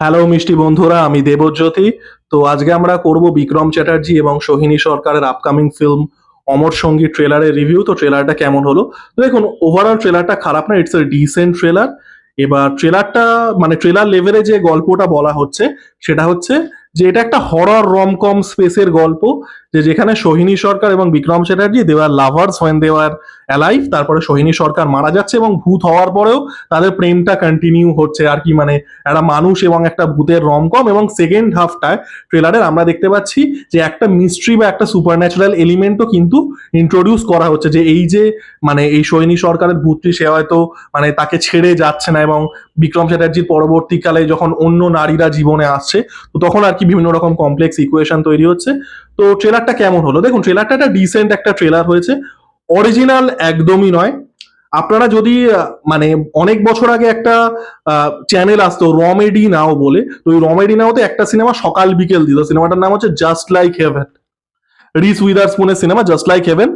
Hello মিষ্টি বন্ধুরা, আমি দেবজ্যোতি। তো আজকে আমরা করব বিক্রম চ্যাটার্জি এবং সোহিনী সরকারের আপকামিং ফিল্ম অমর সঙ্গী ট্রেলারের রিভিউ তো ট্রেলারটা কেমন হলো? দেখুন ওভারঅল ট্রেলারটা খারাপ না ইটস এ ডিসেন্ট ট্রেলার এবার ট্রেলারটা মানে ট্রেলার লেভেলে যে গল্পটা বলা হচ্ছে, সেটা হচ্ছে যে এটা একটা হরর রমকম স্পেসের গল্প, যে যেখানে সোহিনী সরকার এবং বিক্রম চ্যাটার্জি দেওয়ার লাভার্স হোয়েন দেওয়ার অ্যালাইভ তারপরে সোহিনী সরকার মারা যাচ্ছে এবং ভূত হওয়ার পরেও তাদের প্রেমটা কন্টিনিউ হচ্ছে। আর কি মানে একটা মানুষ এবং একটা ভূতের রমকম এবং সেকেন্ড হাফটায় ট্রেলারের আমরা দেখতে পাচ্ছি যে একটা মিস্ট্রি বা একটা সুপার ন্যাচারাল এলিমেন্টও কিন্তু ইন্ট্রোডিউস করা হচ্ছে যে এই যে মানে এই সৈনী সরকারের ভূতটি সে হয়তো মানে তাকে ছেড়ে যাচ্ছে না এবং বিক্রম চ্যাটার্জির পরবর্তীকালে যখন অন্য নারীরা জীবনে আসছে, তো তখন আর কি বিভিন্ন রকম কমপ্লেক্স ইকুয়েশন তৈরি হচ্ছে। তো ট্রেলারটা কেমন হলো? দেখুন ট্রেলারটা একটা ডিসেন্ট একটা ট্রেলার হয়েছে। অরিজিনাল একদমই নয়। আপনারা যদি মানে অনেক বছর আগে একটা চ্যানেল আসতো রমেডি নাও বলে, তো ওই রমেডি নাওতে একটা সিনেমা সকাল বিকেল দিত। সিনেমাটার নাম হচ্ছে জাস্ট লাইক হেভেন রিস উইদার স্পুনের সিনেমা জাস্ট লাইক হেভেন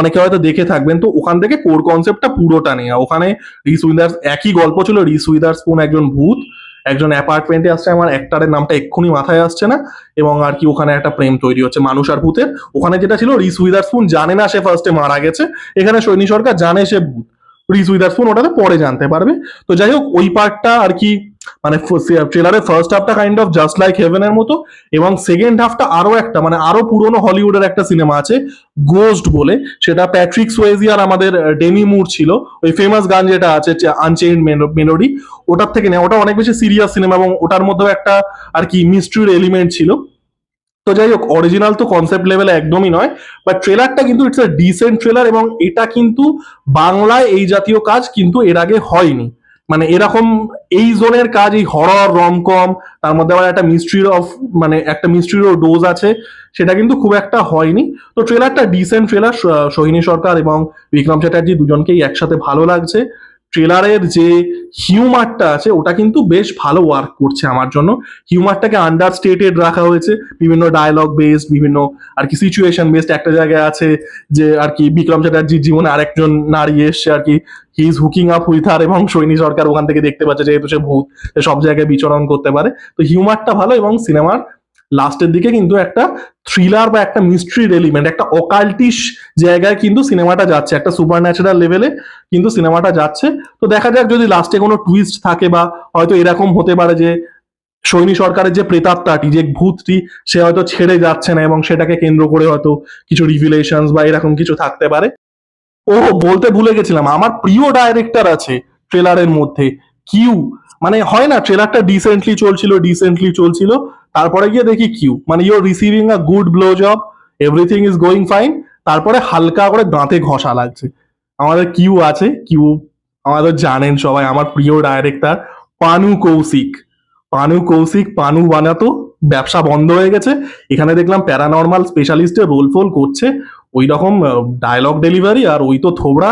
অনেকে হয়তো দেখে থাকবেন। তো ওখান থেকে কোর কনসেপ্টটা পুরোটা নেওয়া ওখানে রিস উইদার একই গল্প ছিল রিস উইদার স্পুন একজন ভূত। একজন অ্যাপার্টমেন্টে আসছে, আমার একটারের নামটা এক্ষুনি মাথায় আসছে না, এবং আর কি ওখানে একটা প্রেম তৈরি হচ্ছে, মানুষ আর ভূতের। ওখানে যেটা ছিল রিস উইদার স্পুন জানে না সে ফার্স্টে মারা গেছে। এখানে সৈনী সরকার জানে সে ভূত। রিস উইদার স্পুন ওটাতে পরে জানতে পারবে। তো যাই হোক, ওই পার্টটা আর কি মানে ট্রেলারের ফার্স্ট হাফটা কাইন্ড অফ জাস্ট লাইক হেভেনের মতো এবং সেকেন্ড হাফটা আরও একটা মানে আরও পুরনো হলিউডের একটা সিনেমা আছে গোস্ট বলে। সেটা প্যাট্রিক সোয়েজি আর আমাদের ডেমি মুর ছিল। ওই ফেমাস গান যেটা আছে আনচেইন মেলোডি ওটার থেকে নেওয়া। ওটা অনেক বেশি সিরিয়াস সিনেমা এবং ওটার মধ্যেও একটা আর কি মিস্ট্রির এলিমেন্ট ছিল। তো যাই হোক অরিজিনাল তো কনসেপ্ট লেভেলে একদমই নয় বাট ট্রেলারটা কিন্তু ইটস এ ডিসেন্ট ট্রেলার এবং এটা কিন্তু বাংলায় এই জাতীয় কাজ কিন্তু এর আগে হয়নি। মানে এরকম এই জোনের কাজ, এই হরর রমকম তার মধ্যে আবার একটা মিস্ট্রির অফ মানে একটা মিস্ট্রির ডোজ আছে, সেটা কিন্তু খুব একটা হয়নি। তো ট্রেলারটা ডিসেন্ট ট্রেলার সোহিনী সরকার এবং বিক্রম চ্যাটার্জি দুজনকেই একসাথে ভালো লাগছে। ট্রেলারের যে হিউমারটা আছে, ওটা কিন্তু বেশ ভালো ওয়ার্ক করছে আমার জন্য। হিউমারটাকে আন্ডার স্টেটেড রাখা হয়েছে। বিভিন্ন ডায়লগ বেসড বিভিন্ন আর কি সিচুয়েশন বেসড একটা জায়গায় আছে যে আর কি বিক্রম চ্যাটার্জির জীবনে আরেকজন নারী এসছে আর কি। He is hooking up with her এবং সৈনী সরকার ওখান থেকে দেখতে পাচ্ছে যেহেতু সে ভূত সব জায়গায় বিচরণ করতে পারে। তো হিউমারটা ভালো এবং সিনেমার লাস্টের দিকে কিন্তু একটা থ্রিলার বা একটা মিস্ট্রির এলিমেন্ট একটা অকাল্টিশ জায়গায় কিন্তু সিনেমাটা যাচ্ছে, একটা সুপার ন্যাচারাল লেভেলে কিন্তু সিনেমাটা যাচ্ছে। তো দেখা যাক যদি লাস্টে কোনো টুইস্ট থাকে বা হয়তো এরকম হতে পারে যে সৈনী সরকারের যে প্রেতাত্মাটি, যে ভূতটি, সে হয়তো ছেড়ে যাচ্ছে না এবং সেটাকে কেন্দ্র করে হয়তো কিছু রিভিলেশন বা এরকম কিছু থাকতে পারে। ও, বলতে ভুলে গেছিলাম, আমার প্রিয় ডাইরেক্টর আছে ট্রেলারের মধ্যে কিউ মানে হয় না ট্রেলারটা ডিসেন্টলি চলছিল ডিসেন্টলি চলছিল তারপরে গিয়ে দেখি কিউ মানে you're receiving a good blow job everything is going fine তারপরে হালকা করে দাঁতে ঘষা লাগছে। আমাদের কিউ আছে কিউ আমাদের জানেন সবাই, আমার প্রিয় ডাইরেক্টর পানু কৌশিক। পানু কৌশিক, পানু বানাতো, ব্যবসা বন্ধ হয়ে গেছে। এখানে দেখলাম প্যারানর্মাল স্পেশালিস্টে রোল ফোল করছে ওই রকম ডায়লগ ডেলিভারি আর ওই তো থোবড়া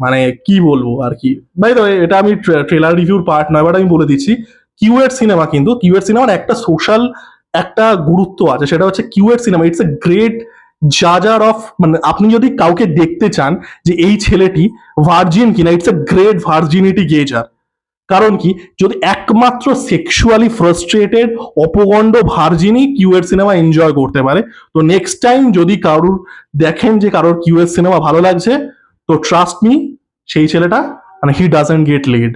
মানে কি বলব আর কি। ভাই তো এটা আমি ট্রেলার রিভিউর পার্ট নয় বাট আমি বলে দিচ্ছি কিউয়েট সিনেমা কিন্তু কিউয়েট সিনেমার একটা সোশ্যাল একটা গুরুত্ব আছে, সেটা হচ্ছে কিউয়েট cinema it's a great judger of মানে আপনি যদি কাউকে দেখতে চান যে এই ছেলেটি ভার্জিন কিনা it's a great virginity gazer কারণ কি? যদি একমাত্র সেক্সুয়ালি ফ্রাস্ট্রেটেড অপগণ্ড ভার্জিনই কিউয়ের সিনেমা এনজয় করতে পারে, তো নেক্সট টাইম যদি কারুর দেখেন যে কারোর কিউএর সিনেমা ভালো লাগছে, তো ট্রাস্ট মি সেই ছেলেটা মানে হি ডাজেন্ট গেট লেড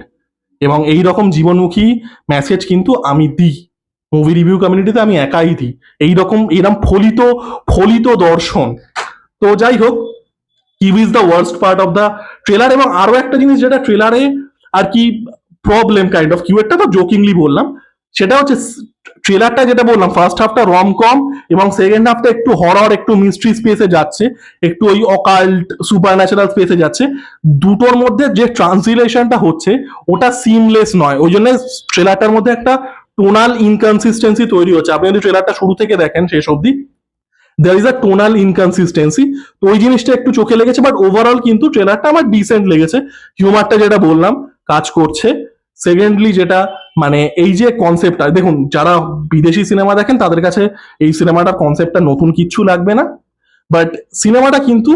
এবং এই রকম জীবনমুখী মেসেজ কিন্তু আমি দিই। মুভি রিভিউ কমিউনিটিতে আমি একাই দিই। এইরকম এরকম ফলিত ফলিত দর্শন। তো যাই হোক কি is the worst part of the trailer এবং আরও একটা জিনিস যেটা ট্রেলারে আর কি প্রবলেম কাইন্ড অফ কিউ একটা তো জোকিংলি বললাম সেটা হচ্ছে ট্রেলারটা যেটা বললাম ফার্স্ট হাফটা রম কম এবং সেকেন্ড হাফটা একটু হরর একটু মিস্ট্রি স্পেসে যাচ্ছে, একটু ওই অকাল্ট সুপার ন্যাচারাল স্পেসে যাচ্ছে। দুটোর মধ্যে যে ট্রান্সলেশনটা হচ্ছে, ওটা সিমলেস নয়। ওই জন্য ট্রেলারটার মধ্যে একটা টোনাল ইনকনসিস্টেন্সি তৈরি হচ্ছে। আপনি যদি ট্রেলারটা শুরু থেকে দেখেন, শেষ অবধি there is a tonal inconsistency তো ওই জিনিসটা একটু চোখে লেগেছে বাট ওভারঅল কিন্তু ট্রেলারটা আমার ডিসেন্ট লেগেছে। হিউমারটা যেটা বললাম, কাজ করছে। সেকেন্ডলি যেটা মানে এই যে কনসেপ্টটা দেখুন, যারা বিদেশি সিনেমা দেখেন, তাদের কাছে এই সিনেমাটার কনসেপ্টটা নতুন কিচ্ছু লাগবে না। বাট সিনেমাটা কিন্তু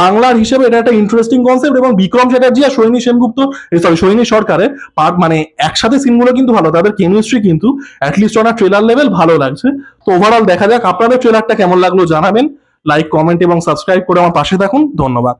বাংলার হিসেবে এটা একটা ইন্টারেস্টিং কনসেপ্ট এবং বিক্রম চ্যাটার্জি আর সৈনী সেনগুপ্ত সরি সৈনী সরকারের পার্ট মানে একসাথে সিনগুলো কিন্তু ভালো, তাদের কেমিস্ট্রি কিন্তু অ্যাটলিস্ট ওনার ট্রেলার লেভেল ভালো লাগছে। তো ওভারঅল দেখা যাক, আপনাদের ট্রেলারটা কেমন লাগল জানাবেন। লাইক কমেন্ট এবং সাবস্ক্রাইব করে আমার পাশে থাকুন। ধন্যবাদ।